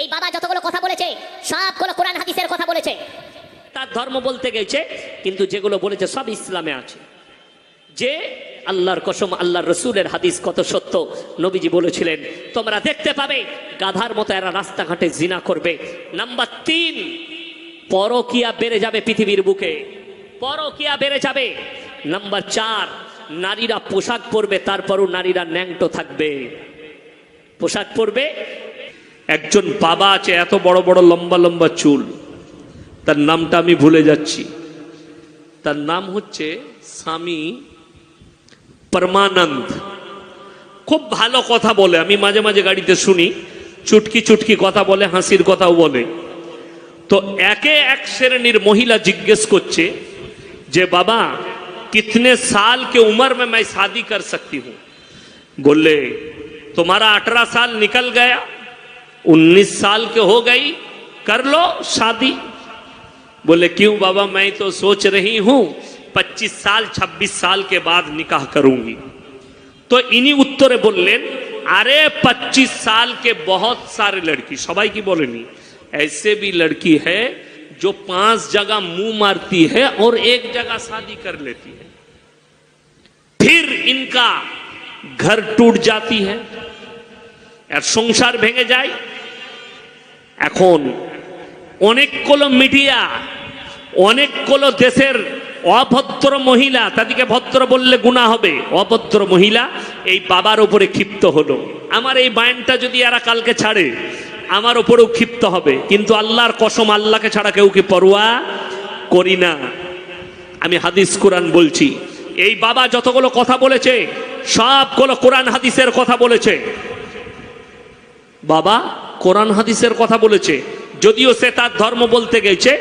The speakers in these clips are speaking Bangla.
এই বাবা যতগুলো কথা বলেছে, সবগুলো কোরআন হাদিসের কথা বলেছে। তার ধর্ম বলতে গেছে, কিন্তু যেগুলো বলেছে সব ইসলামে আছে। যে আল্লাহর কসম, আল্লাহর রসুলের হাদিস কত সত্য, নবীজি বলেছিলেন, তোমরা দেখতে পাবে, গাধার মতো এরা রাস্তাঘাটে জিনা করবে। নাম্বার তিন, পরকিয়া বেড়ে যাবে পৃথিবীর বুকে। পরকিয়া বেড়ে যাবে। নাম্বার চার, নারীরা পোশাক পরবে, তারপরও নারীরা ন্যাংটো থাকবে। পোশাক পরবে একজন বাবা আছে এত বড় বড় লম্বা লম্বা চুল তার নামটা আমি ভুলে যাচ্ছি তার নাম হচ্ছে স্বামী পরমানন্দ খুব ভালো কথা বলে আমি মাঝে মাঝে গাড়িতে শুনি চুটকি চুটকি কথা বলে হাসির কথাও বলে তো একে এক শ্রেণীর মহিলা জিজ্ঞেস করছে যে বাবা कितने साल के उम्र में मैं शादी कर सकती हूं बोले तुम्हारा अठारह साल निकल गया उन्नीस साल के हो गई, कर लो शादी। बोले, क्यों बाबा, मैं तो सोच रही हूँ, पच्चीस साल, छब्बीस साल के बाद निकाह करूँगी। तो इन्हीं उत्तरे बोलें अरे, पच्चीस साल के बहुत सारे लड़की, सबाई की बोले नहीं, ऐसे भी लड़की है जो पाँच जगह मुँह मारती है और एक जगह शादी कर लेती है। फिर इनका घर टूट जाती है और संसार भेंगे जाए এখন অনেকগুলো মিডিয়া অনেকগুলো দেশের অভদ্র মহিলা, তাদেরকে ভদ্র বললে গুণা হবে। অভদ্র মহিলা এই বাবার উপরে ক্ষিপ্ত হলো। আমার এই বায়নটা যদি এরা কালকে ছাড়ে, আমার উপরেও ক্ষিপ্ত হবে। কিন্তু আল্লাহর কসম, আল্লাহকে ছাড়া কেউ কি পরোয়া করি না। আমি হাদিস কোরআন বলছি। এই বাবা যতগুলো কথা বলেছে, সবগুলো কোরআন হাদিসের কথা বলেছে। বাবা কোরআন হাদিসের কথা বলেছে যদিও সে তার ধর্ম বলতে গেছে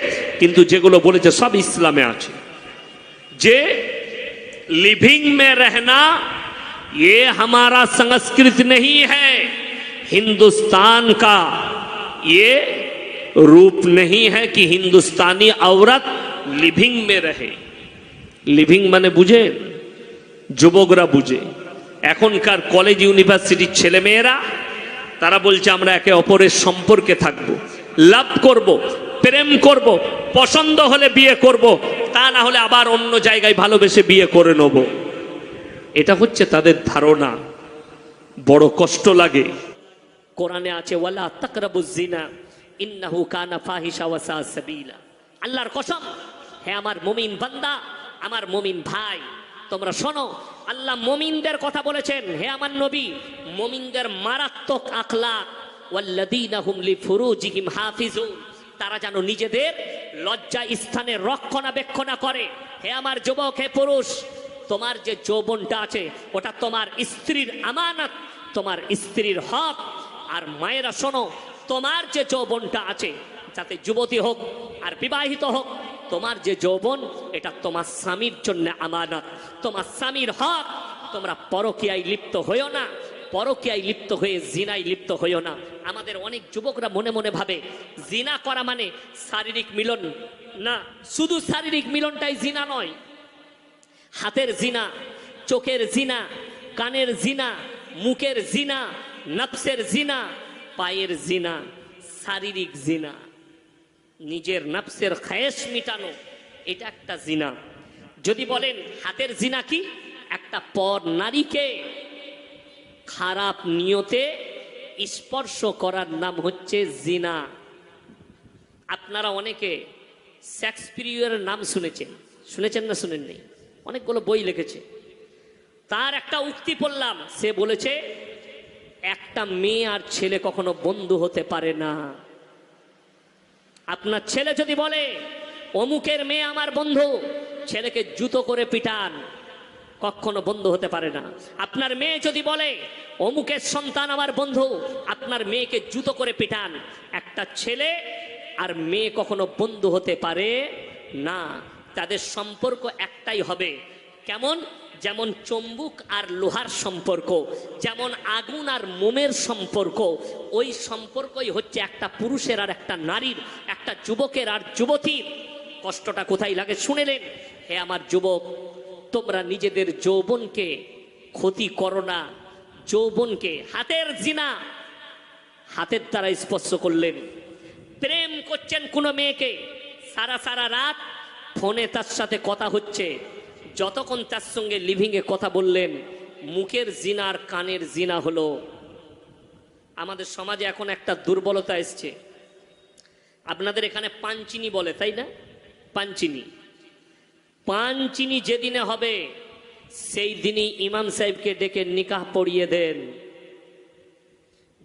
কিন্তু যেগুলো বলেছে সব ইসলামে আছে যে लिविंग में रहना ये हमारा संस्कृत नहीं है हिंदुस्तान का ये रूप नहीं है कि हिंदुस्तानी औरत लिविंग में रहे লিভিং মানে বুঝে যুবকরা বুঝে এখনকার কলেজ ইউনিভার্সিটির ছেলেমেয়েরা তারা বলছে, আমরা একে অপরের সম্পর্কে থাকব, লাভ করব, প্রেম করব, পছন্দ হলে বিয়ে করব, তা না হলে আবার অন্য জায়গায় ভালোবেসে বিয়ে করে নেব। এটা হচ্ছে তাদের ধারণা। বড় কষ্ট লাগে। কোরআনে আছে, ওয়ালা তাকরাবুজ জিনা ইন্নাহু কানা ফাহিশা ওয়া সা সাবিলা আল্লাহর কসম, হে আমার মুমিন বান্দা, আমার মুমিন ভাই তোমরা শোনো, আল্লাহ মুমিনদের কথা বলেছেন, হে আমার নবী, মুমিনদের মারাত্মক হাফিজুন, তারা যেন নিজেদের লজ্জা স্থানে রক্ষণাবেক্ষণা করে। হে আমার যুবক, হে পুরুষ, তোমার যে যৌবনটা আছে, ওটা তোমার স্ত্রীর আমানত, তোমার স্ত্রীর হক। আর মায়েরা শোনো, তোমার যে যৌবনটা আছে যাতে যুবতী হোক আর বিবাহিত হোক, তোমার যে যৌবন, এটা তোমার স্বামীর জন্য আমানত। তোমার স্বামীর হক, তোমরা পরকিয়ায় লিপ্ত হইও না, পরকিয়ায় লিপ্ত হয়ে জিনায় লিপ্ত হইও না। আমাদের অনেক যুবকরা মনে মনে ভাবে, জিনা করা মানে শারীরিক মিলন না, শুধু শারীরিক মিলনটাই জিনা নয়। হাতের জিনা, চোখের জিনা, কানের জিনা, মুখের জিনা, নফসের জিনা, পায়ের জিনা, শারীরিক জিনা। নিজের নফসের খায়েশ মিটানো, এটা একটা জিনা। যদি বলেন, হাতের জিনা কি? একটা পর নারীকে খারাপ নিয়তে স্পর্শ করার নাম হচ্ছে জিনা। আপনারা অনেকে শেক্সপিরিয়র নাম শুনেছেন। শুনেছেন না শুনেননি? অনেকগুলো বই লিখেছে। তার একটা উক্তি পড়লাম। সে বলেছে, একটা মেয়ে আর ছেলে কখনো বন্ধু হতে পারে না। আপনার ছেলে যদি বলে, অমুকের মেয়ে আমার বন্ধু ছেলেকে জুতো করে পিটান, কখনো বন্ধু হতে পারে না। আপনার মেয়ে যদি বলে, অমুকের সন্তান আমার বন্ধু আপনার মেয়েকে জুতো করে পিটান। একটা ছেলে আর মেয়ে কখনো বন্ধু হতে পারে না। তাদের সম্পর্ক একটাই হবে। কেমন? যেমন চম্বুক আর লোহার সম্পর্ক, যেমন আগুন আর মোমের সম্পর্ক, ওই সম্পর্কই হচ্ছে একটা পুরুষের আর একটা নারীর, একটা যুবকের আর যুবতীর। কষ্টটা কোথায় লাগে শুনেলেন হে আমার যুবক, তোমরা নিজেদের যৌবনকে ক্ষতি করো না, যৌবনকে হাতের জিনা। হাতের দ্বারা স্পর্শ করলেন। প্রেম করছেন কোনো মেয়েকে, সারা সারা রাত ফোনে তার সাথে কথা হচ্ছে। যতক্ষণ তার সঙ্গে লিভিংয়ে কথা বললেন, মুখের জিনার কানের জিনা হলো, আমাদের সমাজে এখন একটা দুর্বলতা এসছে। আপনাদের এখানে পাঞ্চিনি বলে, তাই না? পাঞ্চিনি পাঞ্চিনি যেদিনে হবে, সেই দিনই ইমাম সাহেবকে ডেকে নিকাহ পড়িয়ে দেন।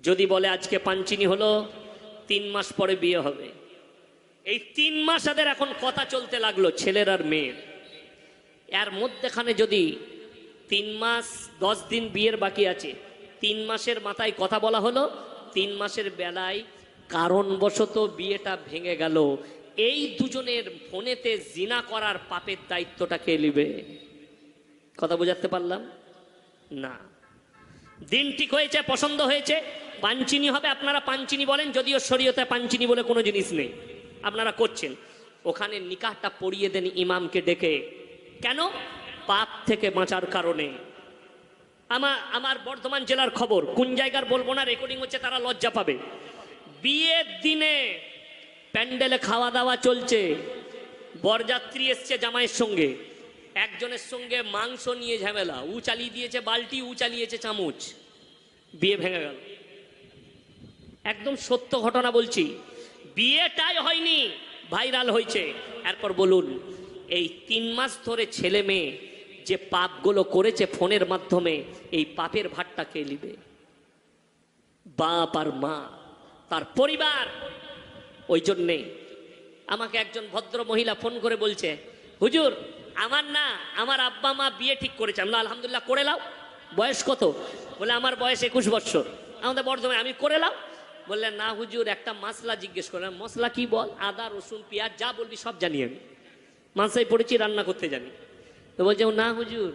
যদি বলে আজকে পাঞ্চিনি হলো, তিন মাস পরে বিয়ে হবে। এই তিন মাস এখন কথা চলতে লাগল, ছেলের আর মেয়ের। এর মধ্যেখানে যদি তিন মাস, দশ দিন বিয়ের বাকি আছে, তিন মাসের মাথায় কথা বলা হলো, তিন মাসের বেলায় কারণবশত বিয়েটা ভেঙে গেল। এই দুজনের ফোনেতে জিনা করার পাপের দায়িত্বটা কে নিবে? কথা বোঝাতে পারলাম? না। দিন ঠিক হয়েছে, পছন্দ হয়েছে, পাঞ্চিনি হবে, আপনারা পাঞ্চিনি বলেন, যদিও শরীয়তে পাঞ্চিনি বলে কোনো জিনিস নেই। আপনারা করছেন। ওখানে নিকাহটা পড়িয়ে দেন ইমামকে ডেকে কেন? পাপ থেকে বাঁচার কারণে। আমার আমার বর্ধমান জেলার খবর, কোন জায়গার বলব না রেকর্ডিং হচ্ছে তারা লজ্জা পাবে। বিয়ের দিনে প্যান্ডেলে খাওয়া দাওয়া চলছে। বরযাত্রী এসছে জামাইয়ের সঙ্গে। একজনের সঙ্গে মাংস নিয়ে ঝামেলা। উ চালিয়ে দিয়েছে বালতি, উ চালিয়েছে চামচ। বিয়ে ভেঙে গেল। একদম সত্য ঘটনা বলছি। বিয়েটাই হয়নি, ভাইরাল হয়েছে। এরপর বলুন এই তিন মাস ধরে ছেলে মেয়ে যে পাপগুলো করেছে ফোনের মাধ্যমে, এই পাপের ভাতটা কে নিবে? বাপ আর মা, তার পরিবার। ওই জন্যে আমাকে একজন ভদ্র মহিলা ফোন করে বলছে, হুজুর, আমার না, আমার আব্বা মা বিয়ে ঠিক করেছে। আমরা আলহামদুলিল্লাহ, করে লাও বয়স কত? বলে, আমার বয়স একুশ বছর। আমাদের বর্ধমানে, আমি করে লাও বললেন, না হুজুর, একটা মশলা জিজ্ঞেস করলেন মশলা কি বল? আদা, রসুন, পেঁয়াজ, যা বলবি সব জানি আমি। মাসাই পড়েছি, রান্না করতে জানি তো বলছে না হুজুর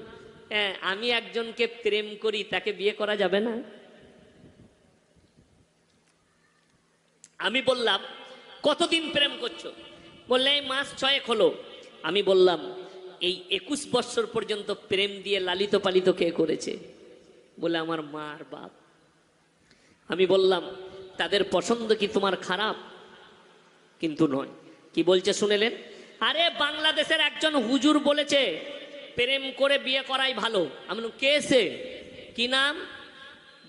হ্যাঁ আমি একজনকে প্রেম করি, তাকে বিয়ে করা যাবে না? আমি বললাম, কতদিন প্রেম করছ? বললে, এই মাস ছয়েক হলো। আমি বললাম, এই একুশ বৎসর পর্যন্ত প্রেম দিয়ে লালিত পালিত কে করেছে? বলে, আমার মা আর বাপ। আমি বললাম, তাদের পছন্দ কি তোমার খারাপ? কিন্তু নয়। কি বলছে শুনেলেন? আরে বাংলাদেশের একজন হুজুর বলেছে, প্রেম করে বিয়ে করাই ভালো। আমি কে সে? কি নাম?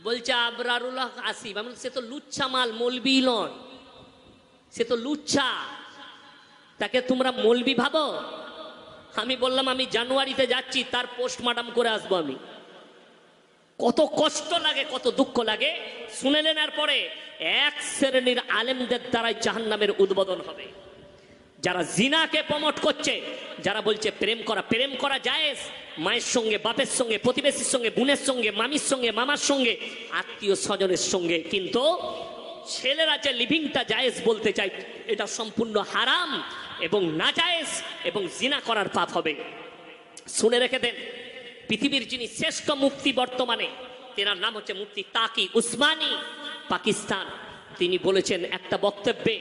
বলছে আবরারুল্লাহ আসিফ। আমি সে তো লুচ্ছা মাল, মলবি নয়। সে তো লুচ্ছা। তাকে তোমরা মলবি ভাবো? আমি বললাম, আমি জানুয়ারিতে যাচ্ছি, তার পোস্টমার্টাম করে আসব আমি। কত কষ্ট লাগে, কত দুঃখ লাগে। শুনেলেন আর পরে এক শ্রেণির আলেমদের দ্বারাই জাহান্নামের উদ্বোধন হবে। যারা জিনাকে প্রমোট করছে, যারা বলছে প্রেম করা প্রেম করা জায়েজ, মায়ের সঙ্গে, বাপের সঙ্গে, প্রতিবেশীর সঙ্গে, বোনের সঙ্গে, মামির সঙ্গে, মামার সঙ্গে, আত্মীয় স্বজনের সঙ্গে, কিন্তু ছেলেরা যে লিভিংটা জায়েজ বলতে চাই এটা সম্পূর্ণ হারাম এবং না জায়েজ এবং জিনা করার পাপ হবে। শুনে রেখে দেন, পৃথিবীর যিনি শ্রেষ্ঠ মুক্তি বর্তমানে, তেনার নাম হচ্ছে মুক্তি তাকি উসমানী, পাকিস্তান। তিনি বলেছেন একটা বক্তব্যে,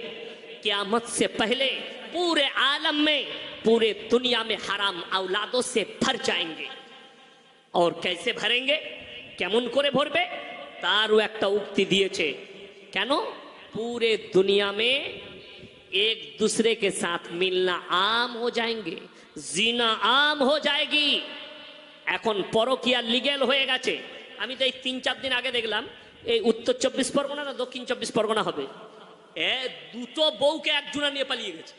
কেয়ামত সে পহলে पूरे आलम में पूरे दुनिया में हराम औलादों से भर जाएंगे और कैसे भरेंगे কেমন করে ভরবে তারও একটা উক্তি দিয়েছে কেন पूरे दुनिया में एक दूसरे के साथ मिलना आम हो जाएंगे जीना आम हो जाएगी এখন পরকিয়া লিগেল হয়ে গেছে আমি তো এই তিন চার দিন আগে দেখলাম এই উত্তর চব্বিশ পরগনা না দক্ষিণ চব্বিশ পরগনা হবে এ দুটো বউকে একজনা নিয়ে পালিয়ে গেছে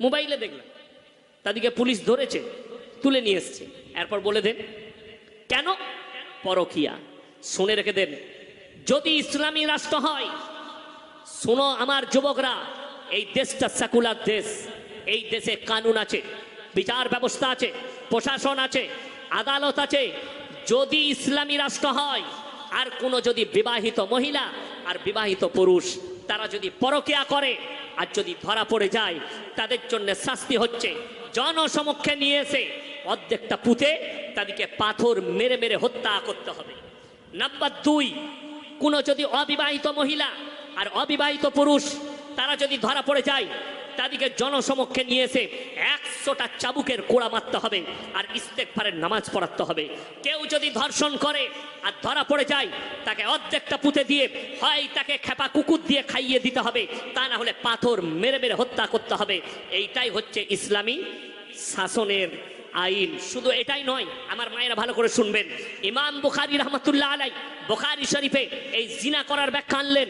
মোবাইলে দেখলাম। তাদেরকে পুলিশ ধরেছে, তুলে নিয়ে এসছে। এরপর বলে দেন, কেন? পরকিয়া। শুনে রেখে দেন, যদি ইসলামী রাষ্ট্র হয়, শোনো আমার যুবকরা, এই দেশটা সেকুলার দেশ। এই দেশে কানুন আছে, বিচার ব্যবস্থা আছে, প্রশাসন আছে, আদালত আছে। যদি ইসলামী রাষ্ট্র হয়, আর কোনো যদি বিবাহিত মহিলা আর বিবাহিত পুরুষ, তারা যদি পরকিয়া করে আর যদি ধরা পড়ে যায়, তাদের জন্য শাস্তি হচ্ছে। জনসমক্ষে নিয়ে এসে অর্ধেকটা পুঁতে তাদেরকে পাথর মেরে মেরে হত্যা করতে হবে। নাম্বার দুই, কোনো যদি অবিবাহিত মহিলা আর অবিবাহিত পুরুষ, তারা যদি ধরা পড়ে যায় তাদেরকে জনসমক্ষে নিয়ে এসে একশোটা চাবুকের কোড়া মারতে হবে আর ইস্তেকফারের নামাজ পড়াতে হবে। কেউ যদি ধর্ষণ করে আর ধরা পড়ে যায়, তাকে অর্ধেকটা পুঁতে দিয়ে হয় তাকে খেপা কুকুর দিয়ে খাইয়ে দিতে হবে, তা না হলে পাথর মেরে মেরে হত্যা করতে হবে। এইটাই হচ্ছে ইসলামী শাসনের আইন। শুধু এটাই নয়, আমার মায়েরা ভালো করে শুনবেন। ইমাম বুখারি রহমতুল্লাহ আলাই বোখারি শরীফে এই জিনা করার ব্যাখ্যা আনলেন,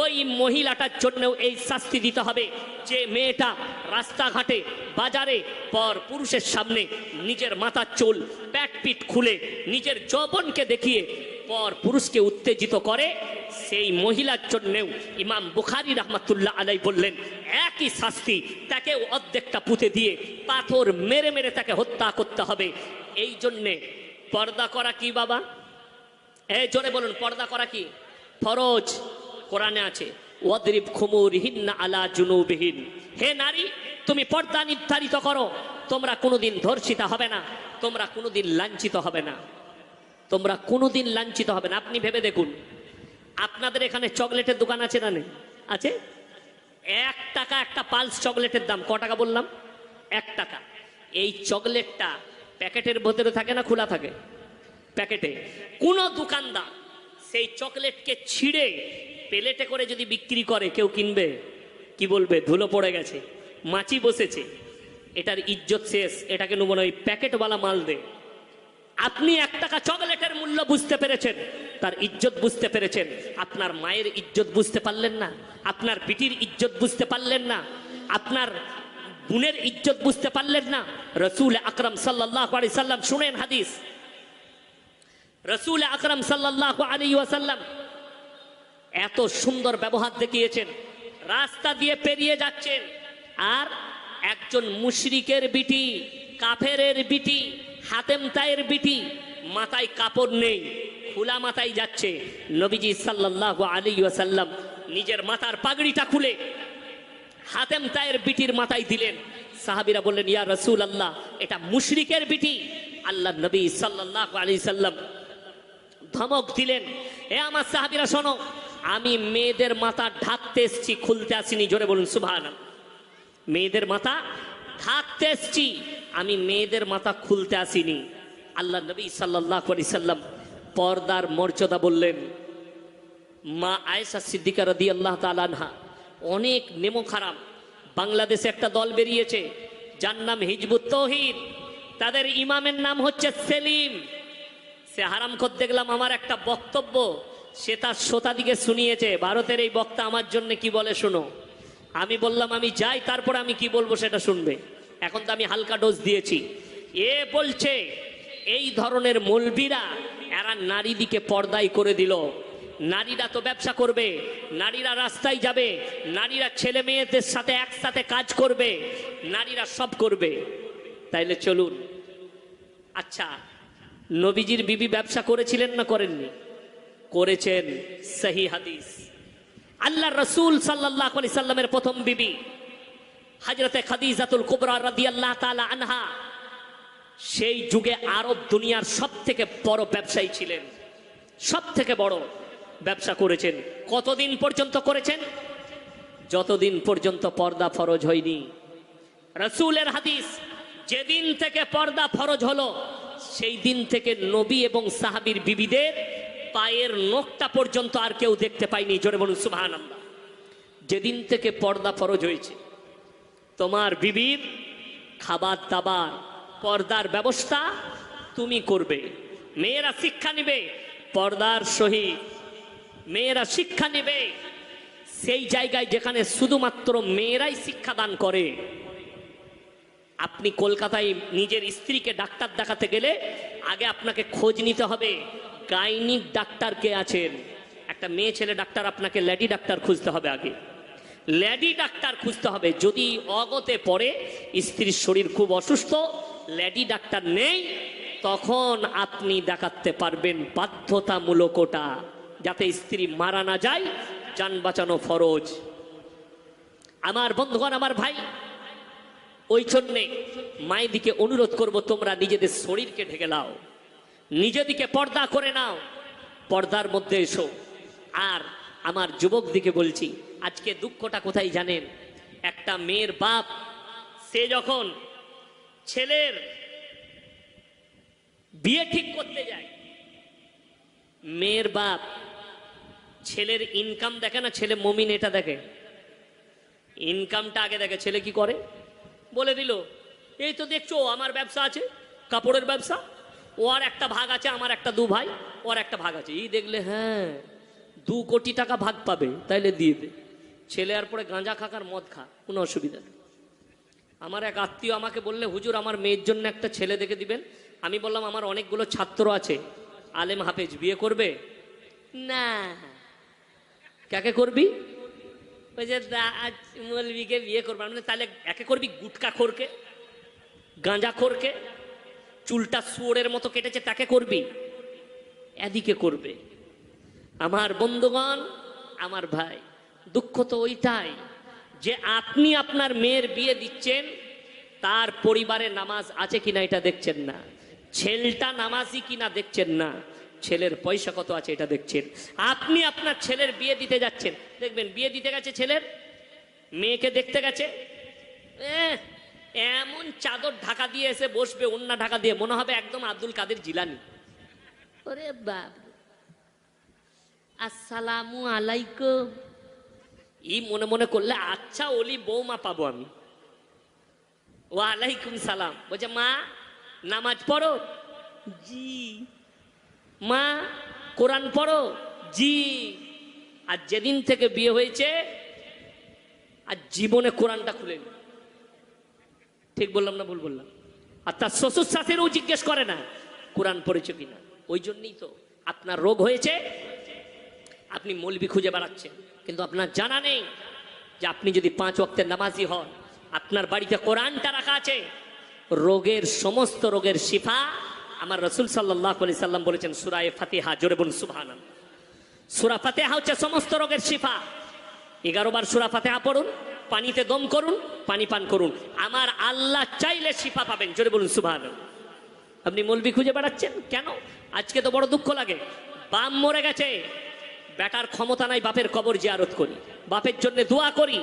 ওই মহিলাটার জন্যও এই শাস্তি দিতে হবে। যে মেয়েটা রাস্তাঘাটে, বাজারে, পর পুরুষের সামনে নিজের মাথার চুল, প্যাট পিট খুলে নিজের যৌবনকে দেখিয়ে পর পুরুষকে উত্তেজিত করে, সেই মহিলার জন্যেও ইমাম বুখারি রহমতুল্লাহ আলাই বললেন, একই শাস্তি তাকে অর্ধেকটা পুঁতে দিয়ে পাথর মেরে মেরে তাকে হত্যা করতে হবে। এই জন্যে পর্দা করা কি বাবা? এই জোরে বলুন, পর্দা করা কি? ফরজ কোরআনে আছে, ওয়াদরিব খুমুর হিন্না আলা জুনুবিহীন। হে নারী, তুমি পর্দা নির্ধারিত করো, তোমরা কোনোদিন ধর্ষিতা হবে না, তোমরা কোনোদিন লাঞ্ছিত হবে না। তোমরা কোনোদিন লাঞ্ছিত হবে না। আপনি ভেবে দেখুন, আপনাদের এখানে চকলেটের দোকান আছে না নেই? আছে? এক টাকা একটা পালস চকলেটের দাম। ক টাকা বললাম? এক টাকা। এই চকলেটটা প্যাকেটের ভেতরে থাকে না খোলা থাকে? প্যাকেটে। কোনো দোকানদার সেই চকলেটকে ছিঁড়ে প্লেটে করে যদি বিক্রি করে, কেউ কিনবে? কি বলবে? ধুলো পড়ে গেছে, মাছি বসেছে। এটার ইজ্জত শেষ। এটাকে নেব না, ওই প্যাকেটওয়ালা মাল দে। আপনি এক টাকা চকলেটের মূল্য বুঝতে পেরেছেন, তার ইজ্জত বুঝতে পেরেছেন, আপনার মায়ের ইজ্জত বুঝতে পারলেন না, আপনার পিটির ইজ্জত বুঝতে পারলেন না, আপনার বোনের ইজ্জত বুঝতে পারলেন না। রসুল আকরম সাল্লাহ আলি সাল্লাম, শুনেন হাদিস। রসুল আকরম সাল্লাহ আলী ওয়াসাল্লাম এত সুন্দর ব্যবহার দেখিয়েছেন, রাস্তা দিয়ে পেরিয়ে যাচ্ছেন, আর একজন মুশরিকের বিটি, কাফেরের বিটি হাতেম তায়ের বিটি মাথায় কাপড় নেই, খোলা মাথায় যাচ্ছে। নবীজি সাল্লাহ আলী ওয়াসাল্লাম নিজের মাথার পাগড়িটা খুলে হাতেম তায়ের বিটির মাথায় দিলেন। সাহাবিরা বললেন, ইয়া রসুল আল্লাহ এটা মুশরিকের বিটি আল্লাহ নবী সাল্লাহ আলী সাল্লাম ধমক দিলেন, এ আমার সাহাবিরা, শোনো, আমি মেয়েদের মাথা ঢাকতে এসছি, খুলতে আসিনি। জোরে বলুন সুভান মেয়েদের মাথা ঢাকতে এসছি আমি মেয়েদের মাথা খুলতে আসিনি। আল্লাহ নবী সাল্লাহ সাল্লাম পর্দার মর্যাদা বললেন, মা আয়েশা সিদ্দিকা রদি আল্লাহ তালানহা অনেক নেমো খারাপ, বাংলাদেশে একটা দল বেরিয়েছে, যার নাম হিজবুত তহিদ, তাদের ইমামের নাম হচ্ছে সেলিম। সে হারাম কর দেখলাম আমার একটা বক্তব্য, সে তার শ্রোতাদিকে শুনিয়েছে, ভারতের এই বক্তা আমার জন্য কি বলে শোনো। আমি বললাম, আমি যাই, তারপর আমি কি বলব সেটা শুনবে। এখন তো আমি হালকা ডোজ দিয়েছি। এ বলছে, এই ধরনের মলবিরা এরা নারীদিকে পর্দায় করে দিল। নারীরা তো ব্যবসা করবে, নারীরা রাস্তায় যাবে, নারীরা ছেলে মেয়েদের সাথে একসাথে কাজ করবে, নারীরা সব করবে। তাইলে চলুন। আচ্ছা নবীজির বিবি ব্যবসা করেছিলেন না করেননি? করেছেন, সহি হাদিস। আল্লাহ রসুল সাল্লাহ আলি সাল্লামের প্রথম বিবি। হাজরতে খাদিজাতুল কুবরা রাদি আল্লাহ তালা আনহা সেই যুগে আরব দুনিয়ার সব থেকে বড় ব্যবসায়ী ছিলেন। সব থেকে বড় ব্যবসা করেছেন। কতদিন পর্যন্ত করেছেন? যতদিন পর্যন্ত পর্দা ফরজ হয়নি। রসুলের হাদিস, যেদিন থেকে পর্দা ফরজ হলো, সেই দিন থেকে নবী এবং সাহাবির বিবিদের পায়ের নখটা পর্যন্ত আর কেউ দেখতে পায়নি। জোরে বলুন সুবাহান যেদিন থেকে পর্দা ফরজ হয়েছে তোমার বিবির খাবার দাবার, পর্দার ব্যবস্থা তুমি করবে। মেয়েরা শিক্ষা নিবে, পর্দার সহিত। মেয়েরা শিক্ষা নেবে। সেই জায়গায় যেখানে শুধুমাত্র মেয়েরাই শিক্ষাদান করে। আপনি কলকাতায় নিজের স্ত্রীকে ডাক্তার দেখাতে গেলে আগে আপনাকে খোঁজ নিতে হবে, গাইনিক ডাক্তার কে আছেন? একটা মেয়ে ছেলে ডাক্তার, আপনাকে লেডি ডাক্তার খুঁজতে হবে আগে। লেডি ডাক্তার খুঁজতে হবে। যদি অগতে পড়ে, স্ত্রীর শরীর খুব অসুস্থ লেডি ডাক্তার নেই, তখন আপনি দেখাতে পারবেন বাধ্যতামূলক ওটা, যাতে স্ত্রী মারা না যায়, যান বাঁচানো ফরজ। আমার বন্ধুগণ, আমার ভাই, ওই জন্যে মায়েদিকে অনুরোধ করব, তোমরা নিজেদের শরীরকে ঢেকে নাও। নিজেদিকে পর্দা করে নাও। পর্দার মধ্যে এসো। আর আমার যুবক দিকে বলছি, আজকে দুঃখটা কোথায় জানেন? একটা মেয়ের বাপ, সে যখন ছেলের বিয়ে ঠিক করতে যায়, মেয়ের বাপ ছেলের ইনকাম দেখে না? ছেলে মমিন এটা দেখে। ইনকামটা আগে দেখে, ছেলে কি করে? বলে দিল, এই তো দেখছ, আমার ব্যবসা আছে, কাপড়ের ব্যবসা ও আর একটা ভাগ আছে, আমার একটা দু ভাই, ওর একটা ভাগ আছে। এই দেখলে হ্যাঁ দু কোটি টাকা ভাগ পাবে, তাইলে দিয়ে দে। ছেলে আর পরে গাঁজা খাকার মদ খা, কোনো অসুবিধা নেই। আমার এক আত্মীয় আমাকে বললে, হুজুর, আমার মেয়ের জন্য একটা ছেলে দেখে দিবেন? আমি বললাম, আমার অনেকগুলো ছাত্র আছে। আলেম হাফেজ বিয়ে করবে? না। কাকে করবি? ওই যে মলবিকে বিয়ে করবে। আমি তাহলে একে করবি গুটকা খোরকে, গাঁজা খোরকে? চুলটা শুয়োরের মতো কেটেছে, তাকে করবি? এদিকে করবে। আমার বন্ধুগণ, আমার ভাই, দুঃখ তো ওইটাই যে আপনি আপনার মেয়ের বিয়ে দিচ্ছেন, তার পরিবারে নামাজ আছে কিনা এটা দেখছেন না, ছেলেটা নামাজি কিনা দেখছেন না, ছেলের পয়সা কত আছে এটা দেখছেন, আপনি আপনার ছেলের বিয়ে দিতে যাচ্ছেন, দেখবেন বিয়ে দিতে গেছে ছেলের, মেয়েকে দেখতে গেছে এমন চাদর ঢাকা দিয়ে এসে বসবে অন্য ঢাকা দিয়ে, মনে হবে একদম আব্দুল কাদের জিলানি। ওরে বাপ আসসালামু আলাইকুম ই মনে মনে করলে আচ্ছা ওলি বৌমা পাবো আমি। ওয়ালাইকুম সালাম। বলছে, মা, নামাজ পড়ো? জি। মা, কোরআন পড়ো? জি। আর যেদিন থেকে বিয়ে হয়েছে, আর জীবনে কোরআনটা খুলেনি ঠিক বললাম না ভুল বললাম? আর তার শ্বশুর শাশুড়িও জিজ্ঞেস করে না, কোরআন পড়েছে কিনা? ওই জন্যই তো আপনার রোগ হয়েছে আপনি মলবি খুঁজে বেড়াচ্ছেন। কিন্তু আপনার জানা নেই যে আপনি যদি পাঁচ ওয়াক্তের নামাজি হন, আপনার বাড়িতে কোরআনটা রাখা আছে। রোগের সমস্ত রোগের শিফা আমার রসুল সাল্লাহ আলি সাল্লাম বলেছেন, সুরায় ফাতেহা, জোরে বলুন সুবহান সুরা ফাতেহা হচ্ছে সমস্ত রোগের শিফা। এগারো বার সুরা ফাতেহা পড়ুন, পানিতে দম করুন, পানি পান করুন। আমার আল্লাহ চাইলে শিফা পাবেন, জোরে বলুন সুবহান আপনি মলবি খুঁজে বেড়াচ্ছেন? কেন? আজকে তো বড় দুঃখ লাগে। বাম মরে গেছে বেটার ক্ষমতা নাই, বাপের কবর জিয়ারত করি। বাপের জন্য দোয়া করি।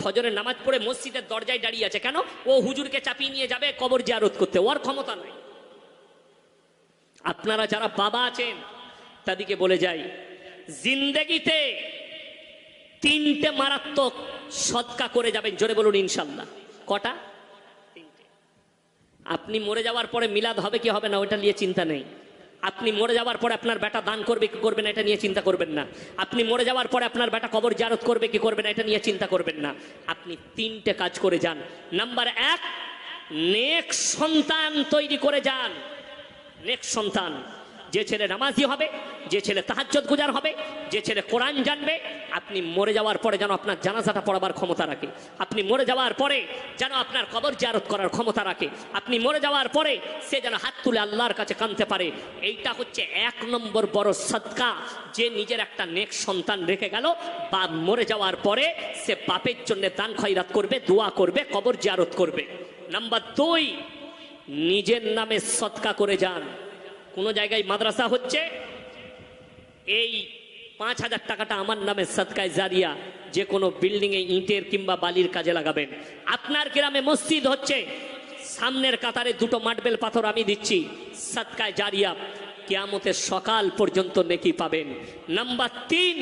ফজরের নামাজ পড়ে মসজিদের দরজায় দাঁড়িয়ে আছে। কেন? ও হুজুরকে চাপিয়ে নিয়ে যাবে কবর জিয়ারত করতে। ওর ক্ষমতা নাই। আপনারা যারা বাবা আছেন, তাদেরকে বলে যাই, জিন্দেগিতে তিনটে মারাত্মক সৎকা করে যাবেন। জোরে বলুন, ইনশাল্লাহ। কটা? আপনি মরে যাওয়ার পরে মিলাদ হবে কি হবে না ওটা নিয়ে চিন্তা নেই। আপনি মরে যাওয়ার পরে আপনার বেটা দান করবে, কি করবেন এটা নিয়ে চিন্তা করবেন না। আপনি মরে যাওয়ার পরে আপনার বেটা কবর জারত করবে, কি করবেন এটা নিয়ে চিন্তা করবেন না। আপনি তিনটে কাজ করে যান। নাম্বার এক, নেক সন্তান তৈরি করে যান। নেক সন্তান। যে ছেলে নামাজি হবে, যে ছেলে তাহাজ্জত গুজার হবে, যে ছেলে কোরআন জানবে, আপনি মরে যাওয়ার পরে যেন আপনার জানাজাটা পড়াবার ক্ষমতা রাখে। আপনি মরে যাওয়ার পরে যেন আপনার কবর জারত করার ক্ষমতা রাখে। আপনি মরে যাওয়ার পরে সে যেন হাত তুলে আল্লাহর কাছে কানতে পারে। এইটা হচ্ছে এক নম্বর বড় সৎকা যে নিজের একটা নেক সন্তান রেখে গেল বা মরে যাওয়ার পরে সে বাপের জন্য দান খয়রাত করবে, দোয়া করবে, কবর জারত করবে। নাম্বার দুই, নিজের নামে সৎকা করে যান। কোনো জায়গায় মাদ্রাসা হচ্ছে? এই পাঁচ হাজার টাকাটা আমার নামে সৎকায় জারিয়া যে কোনো বিল্ডিংয়ে ইটের কিংবা বালির কাজে লাগাবেন। আপনার গ্রামে মসজিদ হচ্ছে, সামনের কাতারে দুটো মার্বেল পাথর আমি দিচ্ছি, সৎকায় জারিয়া কেয়ামতের সকাল পর্যন্ত নেকি পাবেন। নাম্বার তিন,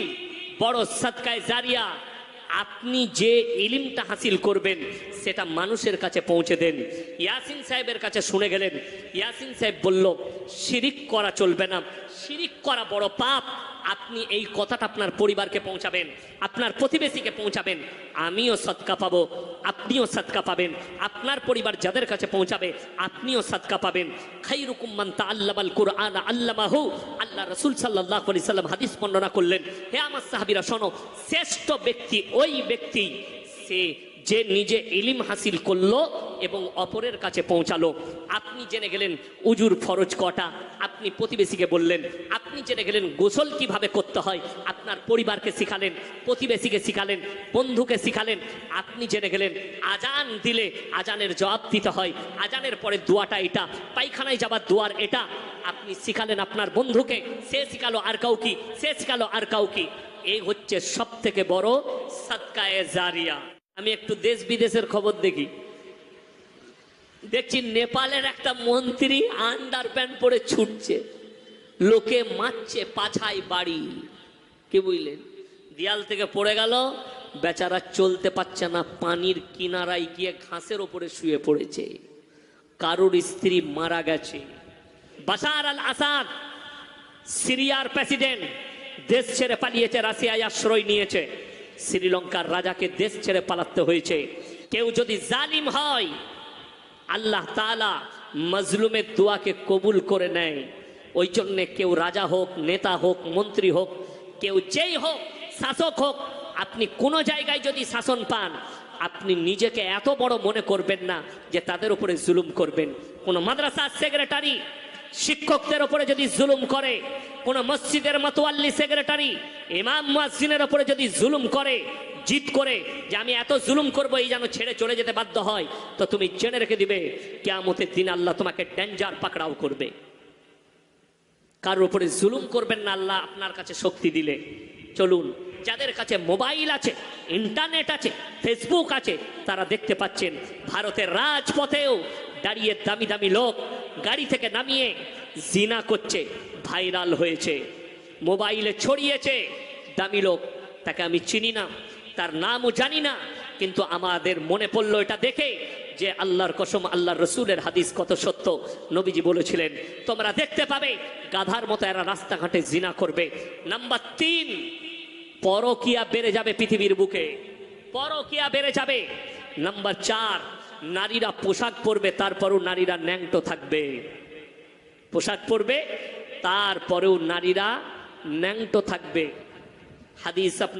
বড় সৎকায় জারিয়া আপনি যে ইলিমটা হাসিল করবেন, সেটা মানুষের কাছে পৌঁছে দেন। ইয়াসিন সাহেবের কাছে শুনে গেলেন। ইয়াসিন সাহেব বলল, শিরিক করা চলবে না। শিরিক করা বড় পাপ। আপনি এই কথাটা আপনার পরিবারকে পৌঁছাবেন, আপনার প্রতিবেশীকে পৌঁছাবেন। আমিও সৎকা পাবো। আপনিও সাদকা পাবেন। আপনার পরিবার যাদের কাছে পৌঁছাবে, আপনিও সাদকা পাবেন। খাই মান তাআল্লামাল কুরআন আল্লামাহু। আল্লাহ রসুল সাল্লাহ সাল্লাম হাদিস বর্ণনা করলেন, হে আমার সাহাবিরা, শোনো, শ্রেষ্ঠ ব্যক্তি ওই ব্যক্তি, সে যে নিজে ইলিম হাসিল করল এবং অপরের কাছে পৌঁছালো। আপনি জেনে গেলেন, উজুর ফরজ কটা? আপনি প্রতিবেশীকে বললেন, আপনি জেনে গেলেন গোসল কীভাবে করতে হয়? আপনার পরিবারকে শিখালেন, প্রতিবেশীকে শিখালেন, বন্ধুকে শিখালেন। আপনি জেনে গেলেন, আজান দিলে আজানের জবাব দিতে হয়। আজানের পরে দোয়াটা এটা, পায়খানায় যাবার দোয়ার এটা। আপনি শিখালেন আপনার বন্ধুকে, সে শিখালো আর কাউকে, সে শিখালো আর কাউকে। এই হচ্ছে সব থেকে বড় সৎকায়ে জারিয়া। আমি একটু দেশ বিদেশের খবর দেখি। দেখছি নেপালের একটা মন্ত্রী আন্ডার প্যান্ট পরে ছুটছে। লোকে মারছে পাছায় বাড়ি। কি বুঝলেন? দেয়াল থেকে পড়ে গেল, বেচারা চলতে পারছে না, পানির কিনারায় গিয়ে ঘাসের ওপরে শুয়ে পড়েছে। কারোর স্ত্রী মারা গেছে। বাশার আল আসাদ, সিরিয়ার প্রেসিডেন্ট, দেশ ছেড়ে পালিয়েছে, রাশিয়ায় আশ্রয় নিয়েছে। শ্রীলঙ্কার রাজাকে দেশ ছেড়ে পালাতে হয়েছে। কেউ যদি জালিম হয়, আল্লাহ তাআলা মজলুমের দোয়াকে কবুল করে নেয়। ওই জন্যে কেউ রাজা হোক, নেতা হোক, মন্ত্রী হোক, কেউ যেই হোক, শাসক হোক, আপনি কোনো জায়গায় যদি শাসন পান, আপনি নিজেকে এত বড় মনে করবেন না যে তাদের উপরে জুলুম করবেন। কোনো মাদ্রাসার সেক্রেটারি শিক্ষকদের উপরে যদি জুলুম করে কোন মসজিদের মতোয়াল্লি সেক্রেটারি ইমাম মুয়াজ্জিনের ওপরে যদি জুলুম করে জিত করে যে আমি এত জুলুম করব, এই যেন ছেড়ে চলে যেতে বাধ্য হয়, তো তুমি জেনে রেখে দিবে, কেয়ামতের দিন আল্লাহ তোমাকে ডেঞ্জার পাকড়াও করবে। কারোর উপরে জুলুম করবেন না আল্লাহ, আপনার কাছে শক্তি দিলে। চলুন, যাদের কাছে মোবাইল আছে, ইন্টারনেট আছে, ফেসবুক আছে, তারা দেখতে পাচ্ছেন, ভারতের রাজপথেও দাঁড়িয়ে দামি দামি লোক গাড়ি থেকে নামিয়ে জিনা করছে। ভাইরাল হয়েছে, মোবাইলে ছড়িয়েছে। দামি লোক, তাকে আমি চিনি না, তার নামও জানি না, কিন্তু আমাদের মনে পড়ল এটা দেখে যে আল্লাহর কসম, আল্লাহর রসুলের হাদিস কত সত্য। নবীজি বলেছিলেন, তোমরা দেখতে পাবে, গাধার মতো এরা রাস্তাঘাটে জিনা করবে। নাম্বার তিন, পরকিয়া বেড়ে যাবে পৃথিবীর বুকে, পরকিয়া বেড়ে যাবে। নাম্বার চার, নারীরা পোশাক পরবে, তারপরও নারীরা ন্যাংটো থাকবে। পোশাক পরবে তারপরেও নারীরা ন্যাংটো থাকবে। হাদিস